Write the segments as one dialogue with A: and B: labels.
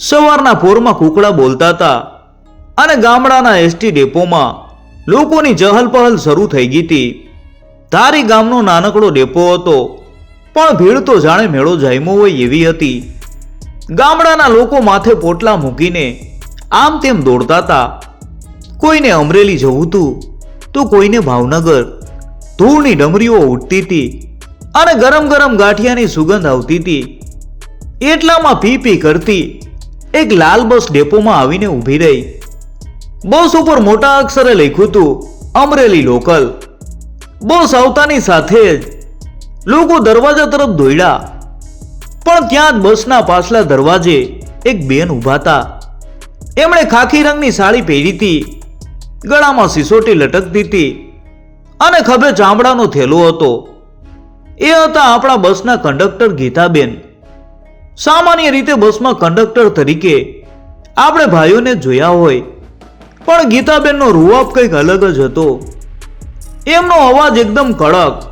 A: સવારના પોરમાં કૂકડા બોલતા હતા અને ગામડાના એસટી ડેપોમાં લોકોની ચહલપહલ શરૂ થઈ ગઈ હતી. ધારી ગામનો નાનકડો ડેપો હતો, પણ ભીડ તો જાણે મેળો જાયમો હોય એવી હતી. ગામડાના લોકો માથે પોટલા મૂકીને આમ તેમ દોડતા હતા. કોઈને અમરેલી જવું હતું, તો કોઈને ભાવનગર. ધૂળની ડમરીઓ ઉઠતી હતી અને ગરમ ગરમ ગાંઠિયાની સુગંધ આવતી હતી. એટલામાં પી પી કરતી એક લાલ બસ ડેપોમાં આવીને ઊભી રહી. બસ ઉપર મોટા અક્ષરે લખ્યું હતું, અમરેલી લોકલ. બસ આવતાની સાથે જ લોકો દરવાજા તરફ દોડ્યા પણ ત્યાં જ બસના પાછલા દરવાજે એક બેન ઊભા હતા. એમણે ખાખી રંગની સાડી પહેરી હતી, ગળામાં સિસોટી લટકતી હતી અને ખભે ચામડાનો થેલો હતો. એ હતા આપણા બસના કંડક્ટર ગીતાબેન. સામાન્ય રીતે બસમાં કંડક્ટર તરીકે આપણે ભાઈઓને જોયા હોય. પણ ગીતાબેનનો રૂવાબ કંઈક અલગ જ હતો. એમનો અવાજ એકદમ કડક,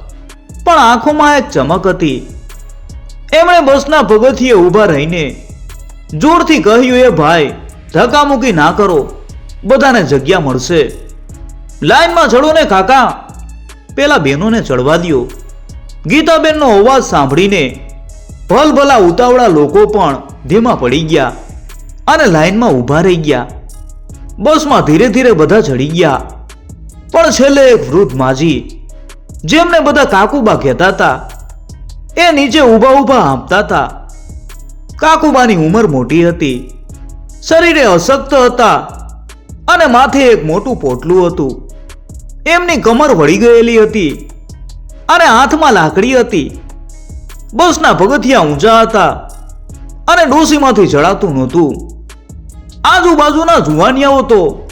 A: પણ આંખોમાં એક ચમક હતી. એમણે બસના પગથિયે ઊભા રહીને જોરથી કહ્યું, એ ભાઈ, ધક્કામુક્કી ના કરો. બધાને જગ્યા મળશે. લાઈનમાં ચડો ને કાકા. પેલા બહેનોને ચડવા દ્યો. ગીતાબેનનો અવાજ સાંભળીને ભલભલા ઉતાવળા લોકો પણ ધીમા પડી ગયા અને લાઈનમાં ઊભા રહી ગયા. બસમાં ધીરે ધીરે બધા ચડી ગયા. પણ છેલ્લે એક વૃદ્ધ માજી, જેમને બધા કાકુબા કહેતા હતા, એ નીચે ઊભા ઊભા હાંપતા હતા. કાકુબાની ઉંમર મોટી હતી, શરીરે અશક્ત હતા અને માથે એક મોટું પોટલું હતું. એમની કમર વળી ગયેલી હતી અને હાથમાં લાકડી હતી. બસના પગથિયા ઊંચા હતા અને ડોસીમાંથી જડાતું નહોતું. આજુબાજુના જુવાનિયાઓ તો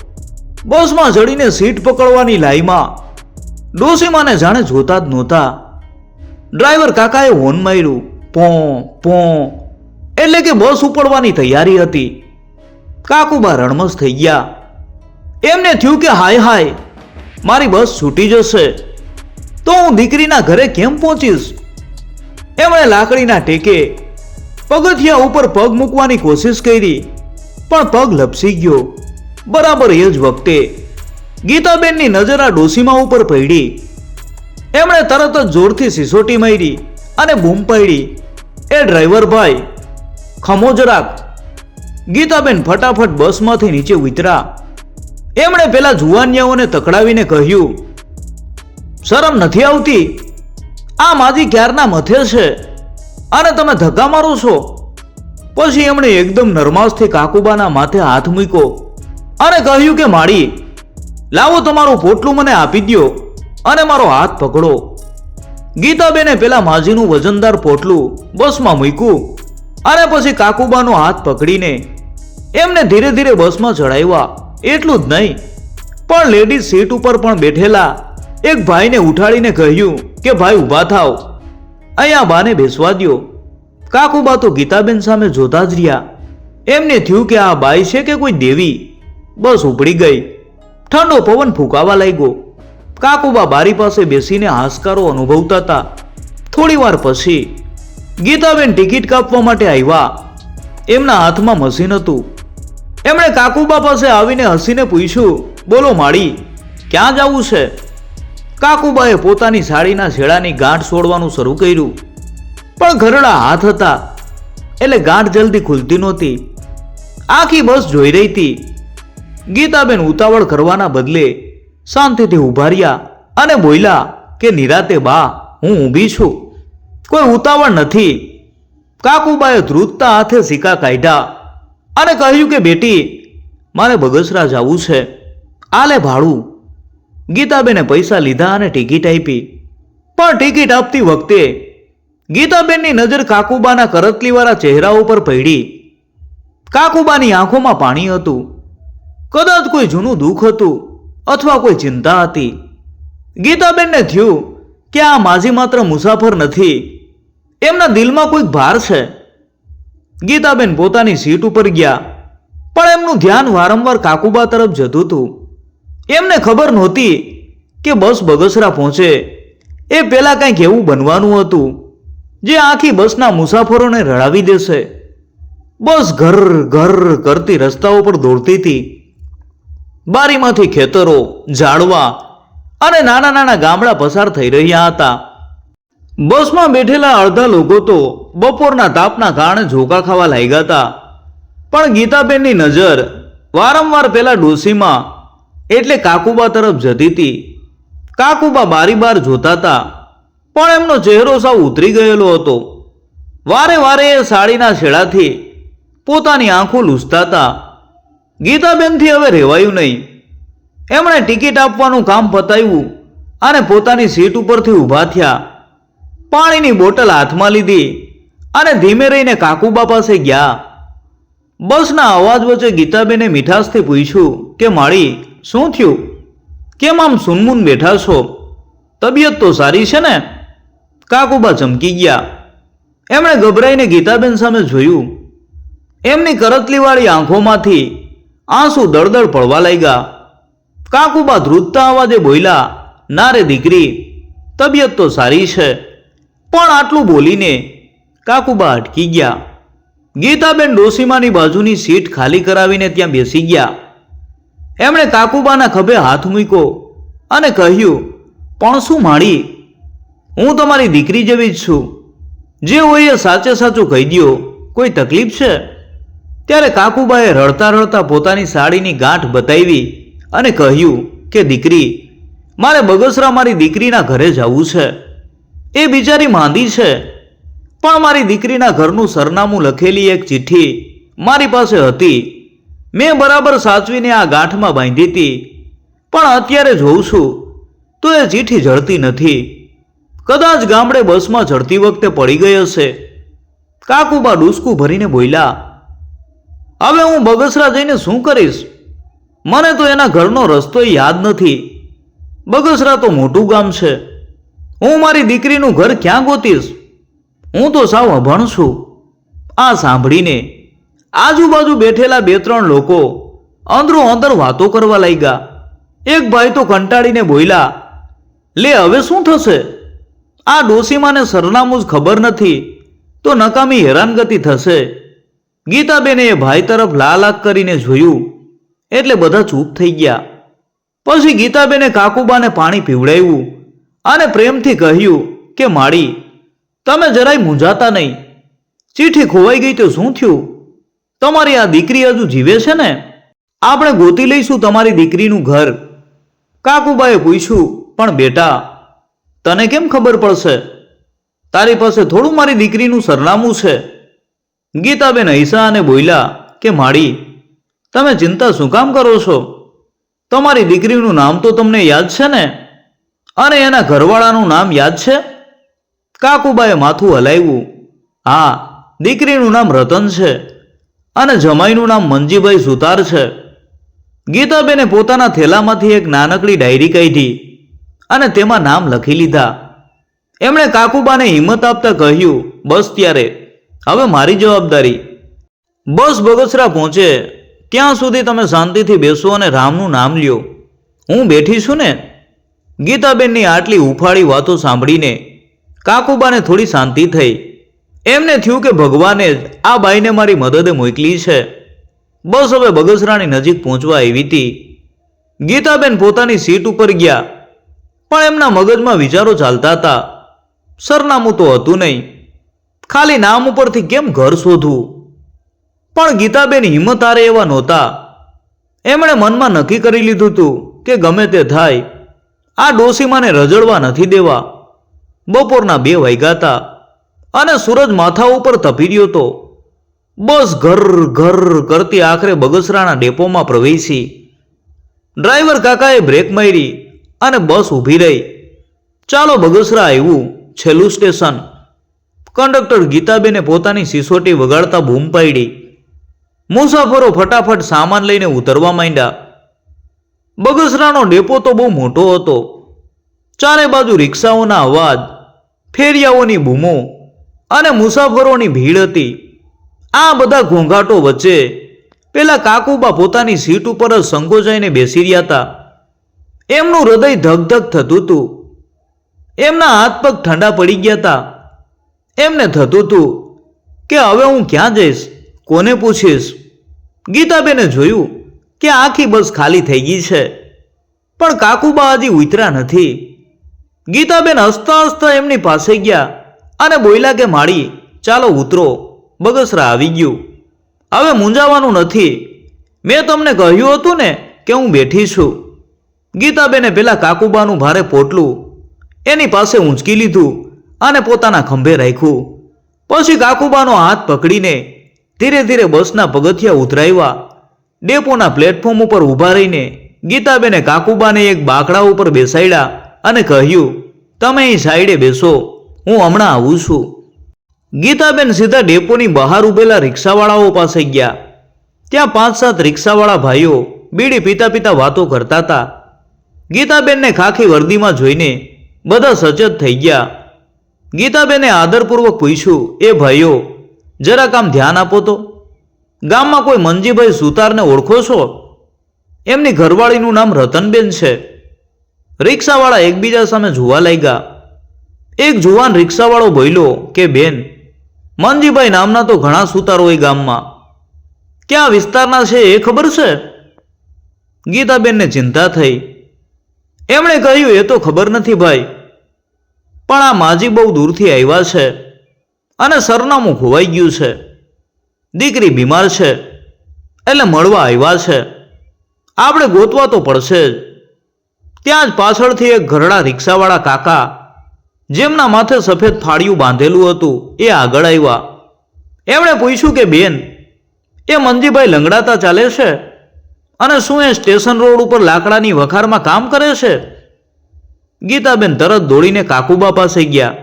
A: બસમાં ચડીને સીટ પકડવાની લાઈમાં ડોસીમાને જાણે જોતા જ નહોતા. ડ્રાઈવર કાકાએ હોર્ન માર્યું, પો પો, એટલે કે બસ ઉપડવાની તૈયારી હતી. કાકુબા રણમસ થઈ ગયા. એમને થયું કે, હાય હાય, મારી બસ છૂટી જશે. તો હું દીકરીના ઘરે કેમ પહોંચીશ? એમણે લાકડીના ટેકે પગથિયા ઉપર પગ મૂકવાની કોશિશ કરી, પણ પગ લપસી ગયો. બરાબર એ જ વખતે ગીતાબેનની નજર આ ડોસીમા ઉપર પડી. એમણે તરત જ જોરથી સિસોટી મારી અને બૂમ પડી. એ ડ્રાઈવર ભાઈ, ખમો જરાક. ગીતાબેન ફટાફટ બસમાંથી નીચે ઉતરા એમણે પેલા જુવાનિયાઓને તકડાવીને કહ્યું, શરમ નથી આવતી? આ માજી ક્યારના મથે છે? અને તમે ધક્કા મારો છો? પછી એમણે એકદમ નરમાશથી કાકુબાના માથે હાથ મૂક્યો. અને કહ્યું કે, માળી, લાવો તમારું પોટલું મને આપી દ્યો અને મારો હાથ પકડો. ગીતાબેને પેલા માજીનું વજનદાર પોટલું બસમાં મૂક્યું અને પછી કાકુબાનો હાથ પકડીને એમને ધીરે ધીરે બસમાં ચડાવ્યા. એટલું જ નહીં, પણ લેડીઝ સીટ ઉપર પણ બેઠેલા એક ભાઈને ઉઠાડીને કહ્યું કે, ભાઈ, ઊભા થાવ. અહીંયા બાને બેસવા દ્યો. કાકુબા તો ગીતાબેન સામે જોતા જ રહ્યા. એમને થયું કે આ બાઈ છે કે કોઈ દેવી? બસ ઉપડી ગઈ. ઠંડો પવન ફૂંકાવા લાગ્યો. કાકુબા બારી પાસે બેસીને હાશકારો અનુભવતા હતા. થોડી વાર પછી ગીતાબેન ટિકિટ કાપવા માટે આવ્યા. એમના હાથમાં મશીન હતું. એમણે કાકુબા પાસે આવીને હસીને પૂછ્યું, બોલો માળી, ક્યાં જવું છે? કાકુબાએ પોતાની સાડીના છેડાની ગાંઠ છોડવાનું શરૂ કર્યું. પણ ઘરડા હાથ હતા. એટલે ગાંઠ જલ્દી ખુલતી નહોતી. આખી બસ જોઈ રહી હતી. ગીતાબેન ઉતાવળ કરવાના બદલે શાંતિથી ઊભા રહ્યા અને બોલ્યા કે, નિરાતે બા, હું ઊભી છું. કોઈ ઉતાવળ નથી. કાકુબાએ ધ્રુજતા હાથે સિક્કા કાઢ્યા અને કહ્યું કે, બેટી, મારે બગસરા જવું છે. આલે ભાડું. ગીતાબેને પૈસા લીધા અને ટિકિટ આપી. પણ ટિકિટ આપતી વખતે ગીતાબેનની નજર કાકુબાના કરતલીવાળા ચહેરા ઉપર પડી. કાકુબાની આંખોમાં પાણી હતું. કદાચ કોઈ જૂનું દુઃખ હતું અથવા કોઈ ચિંતા હતી. ગીતાબેનને થયું કે આ માજી માત્ર મુસાફર નથી, એમના દિલમાં કોઈક ભાર છે. ગીતાબેન પોતાની સીટ ઉપર ગયા, પણ એમનું ધ્યાન વારંવાર કાકુબા તરફ જતું હતું. એમને ખબર નહોતી કે બસ બગસરા પહોંચે. એ પહેલાં કંઈક એવું બનવાનું હતું, જે આખી બસના મુસાફરોને રડાવી દેશે. બસ ઘર ઘર કરતી રસ્તાઓ પર દોડતી હતી. બારીમાંથી ખેતરો, ઝાડવા અને નાના નાના ગામડા પસાર થઈ રહ્યા હતા. બસમાં બેઠેલા અડધા લોકો તો બપોરના તાપના કારણે ઝોકા ખાવા લાગ્યા હતા. પણ ગીતાબેનની નજર વારંવાર પેલા ડોસીમાં એટલે કાકુબા તરફ જતી હતી કાકુબા બારી બાર જોતા હતા પણ એમનો ચહેરો સાવ ઉતરી ગયેલો હતો. વારે વારે એ સાડીના છેડાથી પોતાની આંખો લૂસતા હતા ગીતાબેનથી હવે રહેવાયું નહીં. એમણે ટિકિટ આપવાનું કામ પતાવ્યું અને પોતાની સીટ ઉપરથી ઊભા થયા. પાણીની બોટલ હાથમાં લીધી અને ધીમે રહીને કાકુબા પાસે ગયા. બસના અવાજ વચ્ચે ગીતાબેને મીઠાશથી પૂછ્યું કે, માળી શું થયું? કેમ આમ સુનમુન બેઠા છો? તબિયત તો સારી છે ને? કાકુબા ચમકી ગયા. એમણે ગભરાઈને ગીતાબેન સામે જોયું. એમની કરતલીવાળી આંખોમાંથી આંસુ દળદળ પડવા લાગ્યા. કાકુબા ધ્રુજતા અવાજે બોલ્યા, ના રે દીકરી, તબિયત તો સારી છે. પણ આટલું બોલીને કાકુબા અટકી ગયા. ગીતાબેન ડોસીમાની બાજુની સીટ ખાલી કરાવીને ત્યાં બેસી ગયા. એમણે કાકુબાના ખભે હાથ મૂક્યો અને કહ્યું, પણ શું માળી? હું તમારી દીકરી જેવી જ છું. જે હોય એ સાચે સાચું કહી દ્યો. કોઈ તકલીફ છે? ત્યારે કાકુબાએ રડતા રડતા પોતાની સાડીની ગાંઠ બતાવી અને કહ્યું કે, દીકરી, મારે બગસરા મારી દીકરીના ઘરે જવું છે. એ બિચારી માંદી છે. પણ મારી દીકરીના ઘરનું સરનામું લખેલી એક ચિઠ્ઠી મારી પાસે હતી. મેં બરાબર સાચવીને આ ગાંઠમાં બાંધી હતી. પણ અત્યારે જોઉં છું, તો એ ચીઠી જળતી નથી. કદાચ ગામડે બસમાં ચડતી વખતે પડી ગઈ હશે. કાકુબા ડૂસકું ભરીને બોલ્યા, હવે હું બગસરા જઈને શું કરીશ? મને તો એના ઘરનો રસ્તો યાદ નથી. બગસરા તો મોટું ગામ છે. હું મારી દીકરીનું ઘર ક્યાં ગોતીશ? હું તો સાવ અભણ છું. આ સાંભળીને આજુબાજુ બેઠેલા બે ત્રણ લોકો અંદરો અંદર વાતો કરવા લાગ્યા. એક ભાઈ તો કંટાળીને બોલ્યા, લે, હવે શું થશે? આ ડોસીમાને સરનામું જ ખબર નથી, તો નકામી હેરાનગતિ થશે. ગીતાબેને એ ભાઈ તરફ લાલાક કરીને જોયું, એટલે બધા ચૂપ થઈ ગયા. પછી ગીતાબેને કાકુબાને પાણી પીવડાવ્યું અને પ્રેમથી કહ્યું કે, માળી, તમે જરાય મૂંઝાતા નહીં. ચીઠી ખોવાઈ ગઈ તો શું થયું? તમારી આ દીકરી હજુ જીવે છે ને? આપણે ગોતી લઈશું તમારી દીકરીનું ઘર. કાકુબાએ પૂછ્યું, પણ બેટા, તને કેમ ખબર પડશે? તારી પાસે થોડું મારી દીકરીનું સરનામું છે. ગીતાબેન હૈસા અને બોલ્યા કે માળી તમે ચિંતા શું કામ કરો છો? તમારી દીકરીનું નામ તો તમને યાદ છે ને? અને એના ઘરવાળાનું નામ યાદ છે? કાકુબાએ માથું હલાવ્યું, હા, દીકરીનું નામ રતન છે. અને જમાઈનું નામ મંજીભાઈ સુતાર છે. ગીતાબેને પોતાના થેલામાંથી એક નાનકડી ડાયરી કાઢી અને તેમાં નામ લખી લીધા. એમણે કાકુબાને હિંમત આપતા કહ્યું, બસ ત્યારે, હવે મારી જવાબદારી. બસ બગસરા પહોંચે. ત્યાં સુધી તમે શાંતિથી બેસો અને રામનું નામ લ્યો. હું બેઠી છું ને? ગીતાબેનની આટલી ઉફાળી વાતો સાંભળીને કાકુબાને થોડી શાંતિ થઈ. એમને થયું કે ભગવાને જ આ બાઈને મારી મદદે મોકલી છે. બસ હવે બગસરાની નજીક પહોંચવા આવી હતી. ગીતાબેન પોતાની સીટ ઉપર ગયા, પણ એમના મગજમાં વિચારો ચાલતા હતા. સરનામું તો હતું નહીં. ખાલી નામ ઉપરથી કેમ ઘર શોધવું? પણ ગીતાબેન હિંમત હારે એવા નહોતા. એમણે મનમાં નક્કી કરી લીધું હતું કે ગમે તે થાય. આ ડોસીમાને રજળવા નથી દેવા. બપોરના બે વાગ્યા હતા. અને સૂરજ માથા ઉપર તપી રહ્યો હતો. બસ ઘર ઘર કરતી આખરે બગસરાના ડેપોમાં પ્રવેશી. ડ્રાઈવર કાકાએ બ્રેક મારી અને બસ ઊભી રહી. ચાલો બગસરા આવ્યું છેલ્લું સ્ટેશન. કંડક્ટર ગીતાબેને પોતાની સિસોટી વગાડતા બૂમ પાડી. મુસાફરો ફટાફટ સામાન લઈને ઉતરવા માંડ્યા. બગસરાનો ડેપો તો બહુ મોટો હતો. ચારે બાજુ રિક્ષાઓના અવાજ, ફેરિયાઓની બૂમો અને મુસાફરોની ભીડ હતી. આ બધા ઘોંઘાટો વચ્ચે પેલા કાકુબા પોતાની સીટ ઉપર જ સંકોચાઈને બેસી રહ્યા હતા. એમનું હૃદય ધગધગ થતું હતું. એમના હાથ પગ ઠંડા પડી ગયા હતા. એમને થતું હતું કે હવે હું ક્યાં જઈશ? કોને પૂછીશ? ગીતાબેને જોયું કે આખી બસ ખાલી થઈ ગઈ છે. પણ કાકુબા હજી ઉતરા નથી. ગીતાબેન હસતા હસતા એમની પાસે ગયા. અને બોલ્યા કે માળી, ચાલો ઉતરો, બગસરા આવી ગયું. હવે મૂંઝાવાનું નથી. મેં તમને કહ્યું હતું ને કે હું બેઠી છું. ગીતાબેને પેલા કાકુબાનું ભારે પોટલું એની પાસે ઊંચકી લીધું અને પોતાના ખંભે રાખ્યું. પછી કાકુબાનો હાથ પકડીને ધીરે ધીરે બસના પગથિયા ઉતરાવ્યા ડેપોના પ્લેટફોર્મ ઉપર ઊભા રહીને ગીતાબેને કાકુબાને એક બાકડા ઉપર બેસાડ્યા અને કહ્યું, તમે અહીં સાઈડે બેસો. હું હમણાં આવું છું. ગીતાબેન સીધા ડેપોની બહાર ઉભેલા રિક્ષાવાળાઓ પાસે ગયા. ત્યાં પાંચ સાત રિક્ષાવાળા ભાઈઓ બીડી પીતા પીતા વાતો કરતા હતા. ગીતાબેનને ખાખી વર્દીમાં જોઈને બધા સચેત થઈ ગયા. ગીતાબેને આદરપૂર્વક પૂછ્યું, એ ભાઈઓ, જરાક આમ ધ્યાન આપો તો. ગામમાં કોઈ મંજીભાઈ સુતારને ઓળખો છો? એમની ઘરવાળીનું નામ રતનબેન છે. રિક્ષાવાળા એકબીજા સામે જોવા લાગ્યા. એક જુવાન રિક્ષાવાળો બોલ્યો કે, બેન, માનજીભાઈ નામના તો ઘણા સુતાર હોય ગામમાં. ક્યાં વિસ્તારના છે એ ખબર છે? ગીતાબેનને ચિંતા થઈ. એમણે કહ્યું, એ તો ખબર નથી ભાઈ, પણ આ માજી બહુ દૂરથી આવ્યા છે અને સરનામું ખોવાઈ ગયું છે. દીકરી બીમાર છે, એટલે મળવા આવ્યા છે. આપણે ગોતવા તો પડશે જ. ત્યાં જ પાછળથી એક ઘરડા રિક્ષાવાળા કાકા જેમના માથે સફેદ ફાળિયું બાંધેલું હતું, એ આગળ આવ્યા. એમણે પૂછ્યું કે, બેન, એ મંજીભાઈ લંગડાતા ચાલે છે? અને શું એ સ્ટેશન રોડ ઉપર લાકડાની વખારમાં કામ કરે છે? ગીતાબેન તરત દોડીને કાકુબા પાસે ગયા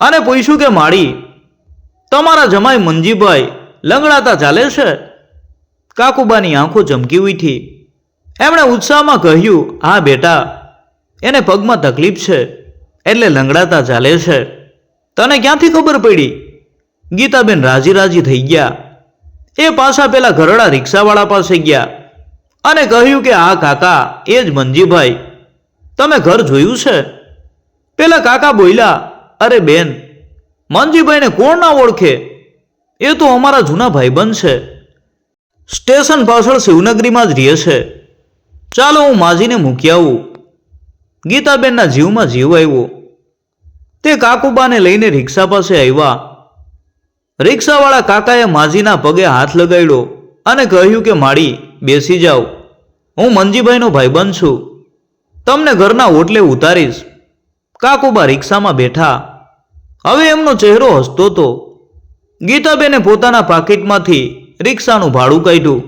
A: અને પૂછ્યું કે, માળી, તમારા જમાઈ મંજીભાઈ લંગડાતા ચાલે છે? કાકુબાની આંખો ચમકી ઉઠી. એમણે ઉત્સાહમાં કહ્યું, હા બેટા, એને પગમાં તકલીફ છે. એટલે લંગડાતા ચાલે છે. તને ક્યાંથી ખબર પડી? ગીતાબેન રાજી રાજી થઈ ગયા. એ પાછા પેલા ઘરડા રિક્ષાવાળા પાસે ગયા અને કહ્યું કે, આ કાકા, એ જ મંજીભાઈ. તમે ઘર જોયું છે? પેલા કાકા બોલ્યા, અરે બેન, મંજીભાઈને કોણ ના ઓળખે? એ તો અમારા જૂના ભાઈબંધ છે. સ્ટેશન પાછળ શિવનગરીમાં જ રહે છે. ચાલો હું માજીને મૂકી આવું. ગીતાબેનના જીવમાં જીવ આવ્યો. તે કાકુબાને લઈને રિક્ષા પાસે આવ્યા. રિક્ષાવાળા કાકાએ માજીના પગે હાથ લગાડ્યો અને કહ્યું કે માળી બેસી જાઓ. હું મંજીભાઈનો ભાઈબંધ છું. તમને ઘરના ઓટલે ઉતારીશ. કાકુબા રિક્ષામાં બેઠા. હવે એમનો ચહેરો હસતો હતો. ગીતાબેને પોતાના પાકીટમાંથી રિક્ષાનું ભાડું કાઢ્યું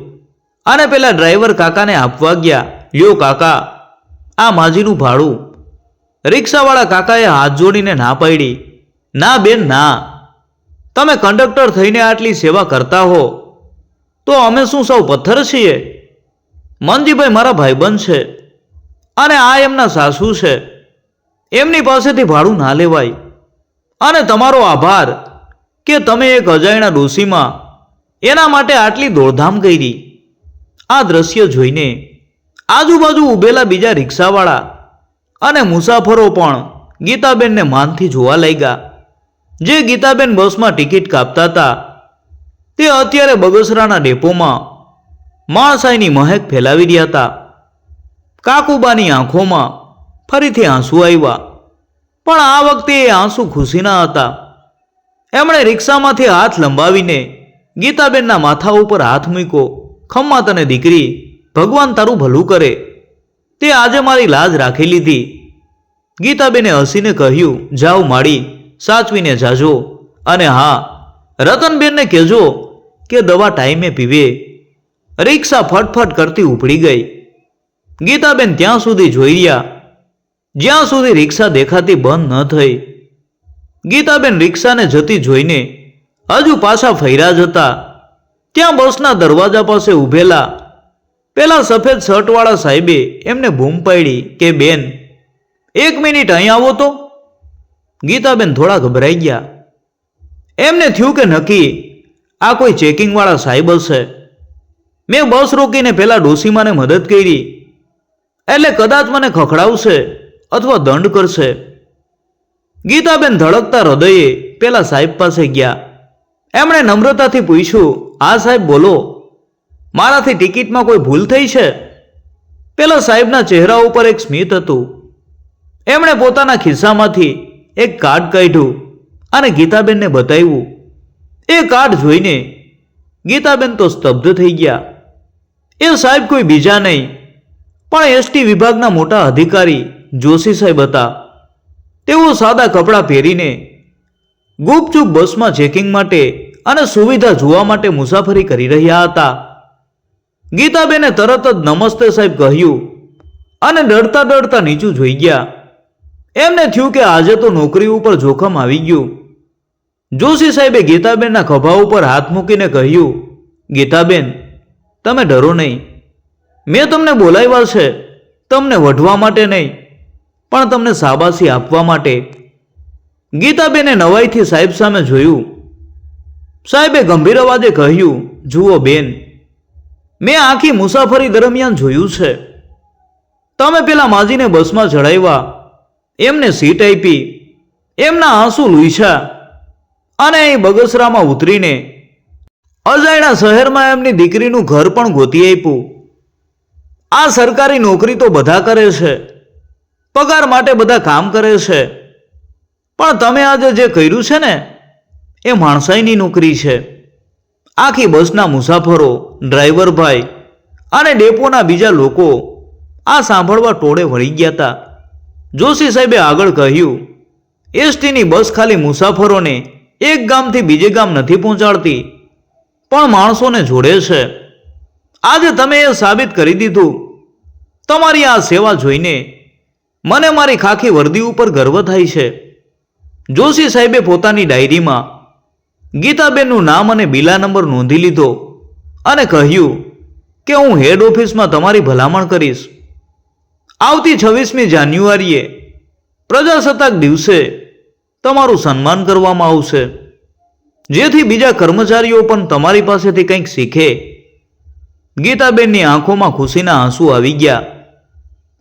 A: અને પેલા ડ્રાઈવર કાકાને આપવા ગયા, લ્યો કાકા, આ માજીનું ભાડું. રિક્ષાવાળા કાકાએ હાથ જોડીને ના પાડી. ના બેન, ના. તમે કંડક્ટર થઈને આટલી સેવા કરતા હો, તો અમે શું સૌ પથ્થર છીએ? મનજીભાઈ મારા ભાઈબંધ છે અને આ એમના સાસુ છે. એમની પાસેથી ભાડું ના લેવાય. અને તમારો આભાર કે તમે એક અજાયણા ડોશીમાં એના માટે આટલી દોડધામ કરી. આ દ્રશ્ય જોઈને આજુબાજુ ઊભેલા બીજા રિક્ષાવાળા અને મુસાફરો પણ ગીતાબેનને માનથી જોવા લાગ્યા. જે ગીતાબેન બસમાં ટિકિટ કાપતા હતા. તે અત્યારે બગસરાના ડેપોમાં માણસાઈની મહેક ફેલાવી રહ્યા હતા. કાકુબાની આંખોમાં ફરીથી આંસુ આવ્યા. પણ આ વખતે એ આંસુ ખુશીના હતા. એમણે રિક્ષામાંથી હાથ લંબાવીને ગીતાબેનના માથા ઉપર હાથ મૂક્યો. ખમ્મા તને દીકરી, ભગવાન તારું ભલું કરે. તે આજે મારી લાજ રાખી લીધી. ગીતાબેને હસીને કહ્યું, જાઓ માડી સાચવીને જાજો. અને હા, રતનબેનને કહેજો કે દવા ટાઈમે પીવે. રિક્ષા ફટફટ કરતી ઉપડી ગઈ. ગીતાબેન ત્યાં સુધી જોઈ રહ્યા. જ્યાં સુધી રિક્ષા દેખાતી બંધ ન થઈ. ગીતાબેન રિક્ષાને જતી જોઈને હજુ પાછા ફર્યા જતા ત્યાં બસના દરવાજા પાસે ઊભેલા પેલા સફેદ શર્ટવાળા સાહેબે એમને બૂમ પાડી કે, બેન, એક મિનિટ અહીં આવો તો. ગીતાબેન થોડા ગભરાઈ ગયા. એમને થયું કે નક્કી, આ કોઈ ચેકિંગવાળા સાહેબ હશે? મેં બસ રોકીને પેલા ડોસીમાને મદદ કરી. એટલે કદાચ મને ખખડાવશે અથવા દંડ કરશે. ગીતાબેન ધડકતા હૃદયે પેલા સાહેબ પાસે ગયા. એમણે નમ્રતાથી પૂછ્યું આ સાહેબ, બોલો. મારાથી ટિકિટમાં કોઈ ભૂલ થઈ છે? પેલા સાહેબના ચહેરા ઉપર એક સ્મિત હતું. એમણે પોતાના ખિસ્સામાંથી એક કાર્ડ કાઢ્યું અને ગીતાબેનને બતાવ્યું. એ કાર્ડ જોઈને ગીતાબેન તો સ્તબ્ધ થઈ ગયા. એ સાહેબ કોઈ બીજા નહીં, પણ એસટી વિભાગના મોટા અધિકારી જોશી સાહેબ હતા. તેઓ સાદા કપડાં પહેરીને ગુપચુપ બસમાં ચેકિંગ માટે અને સુવિધા જોવા માટે મુસાફરી કરી રહ્યા હતા. ગીતાબેને તરત જ નમસ્તે સાહેબ કહ્યું અને ડરતા ડરતા નીચું જોઈ ગયા. એમને થયું કે આજે તો નોકરી ઉપર જોખમ આવી ગયું. જોશી સાહેબે ગીતાબેનના ખભા ઉપર હાથ મૂકીને કહ્યું, ગીતાબેન, તમે ડરો નહીં. મેં તમને બોલાવ્યા છે, તમને વઢવા માટે નહીં, પણ તમને શાબાશી આપવા માટે. ગીતાબેને નવાઈથી સાહેબ સામે જોયું. સાહેબે ગંભીર અવાજે કહ્યું, જુઓ બેન મેં આખી મુસાફરી દરમિયાન જોયું છે. તમે પેલા માજીને બસમાં ચડાવ્યા એમને સીટ આપી, એમના આંસુ લૂછ્યા અને એ બગસરામાં ઉતરીને અજાણ્યા શહેરમાં એમની દીકરીનું ઘર પણ ગોતી આપ્યું. આ સરકારી નોકરી તો બધા કરે છે, પગાર માટે બધા કામ કરે છે. પણ તમે આજે જે કર્યું છે ને, એ માણસાઈની નોકરી છે. આખી બસના મુસાફરો, ડ્રાઈવર ભાઈ અને ડેપોના બીજા લોકો આ સાંભળવા ટોળે વળી ગયા હતા. જોશી સાહેબે આગળ કહ્યું, એસટીની બસ ખાલી મુસાફરોને એક ગામથી બીજે ગામ નથી પહોંચાડતી, પણ માણસોને જોડે છે. આજે તમે એ સાબિત કરી દીધું. તમારી આ સેવા જોઈને મને મારી ખાખી વર્દી ઉપર ગર્વ થાય છે. જોશી સાહેબે પોતાની ડાયરીમાં ગીતાબેનનું નામ અને બિલા નંબર નોંધી લીધો અને કહ્યું કે હું હેડ ઓફિસમાં તમારી ભલામણ કરીશ. આવતી છવ્વીસમી જાન્યુઆરીએ પ્રજાસત્તાક દિવસે તમારું સન્માન કરવામાં આવશે. જેથી બીજા કર્મચારીઓ પણ તમારી પાસેથી કંઈક શીખે. ગીતાબેનની આંખોમાં ખુશીના આંસુ આવી ગયા.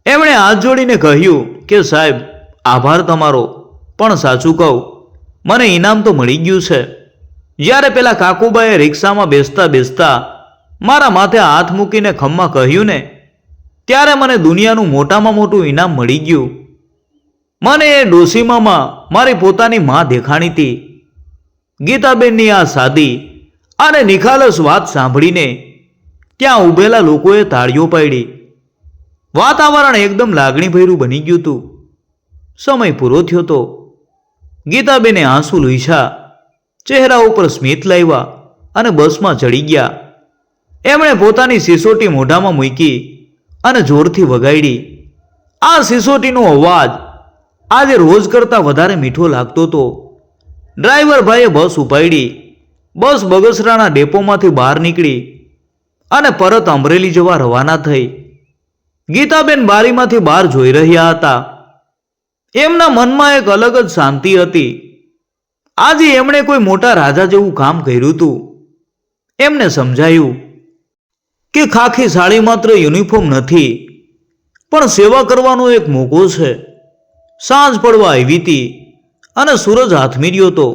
A: એમણે હાથ જોડીને કહ્યું કે સાહેબ, આભાર તમારો, પણ સાચું કહું, મને ઇનામ તો મળી ગયું છે. જ્યારે પેલા કાકુબાએ રિક્ષામાં બેસતા બેસતા મારા માથે હાથ મૂકીને ખમ્મા કહ્યું ને, ત્યારે મને દુનિયાનું મોટામાં મોટું ઇનામ મળી ગયું. મને એ ડોસીમામાં મારી પોતાની માં દેખાણી હતી. ગીતાબેનની આ સાદી અને નિખાલસ વાત સાંભળીને ત્યાં ઊભેલા લોકોએ તાળીઓ પાડી. વાતાવરણ એકદમ લાગણીભર્યું બની ગયું હતું. સમય પૂરો થયો તો ગીતાબેને આંસુ લૂછ્યા ચહેરા ઉપર સ્મિત લાવ્યા અને બસમાં ચડી ગયા. એમણે પોતાની સિસોટી મોઢામાં મૂકી અને જોરથી વગાડી. આ સિસોટીનો અવાજ આજે રોજ કરતાં વધારે મીઠો લાગતો હતો. ડ્રાઈવર ભાઈએ બસ ઉપાડી. બસ બગસરાના ડેપોમાંથી બહાર નીકળી અને પરત અમરેલી જવા રવાના થઈ. ગીતાબેન બારીમાંથી બહાર જોઈ રહ્યા હતા. એમના મનમાં એક અલગ જ શાંતિ હતી. આજે એમણે કોઈ મોટા રાજા જેવું કામ કર્યું હતું એમને સમજાયું કે ખાખી સાડી માત્ર યુનિફોર્મ નથી, પણ સેવા કરવાનો એક મોકો છે. સાંજ પડવા આવી હતી અને સૂરજ હાથમીર્યો હતો,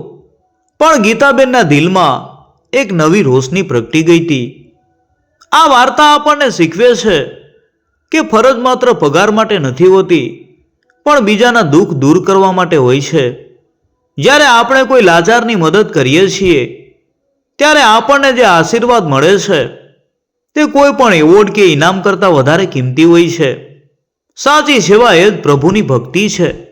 A: પણ ગીતાબેનના દિલમાં એક નવી રોશની પ્રગટી ગઈ હતી. આ વાર્તા આપણને શીખવે છે કે ફરજ માત્ર પગાર માટે નથી હોતી, પણ બીજાના દુઃખ દૂર કરવા માટે હોય છે. જ્યારે આપણે કોઈ લાચારની મદદ કરીએ છીએ, ત્યારે આપણને જે આશીર્વાદ મળે છે, તે કોઈ પણ એવોર્ડ કે ઇનામ કરતાં વધારે કિંમતી હોય છે. સાચી સેવા એ જ પ્રભુની ભક્તિ છે.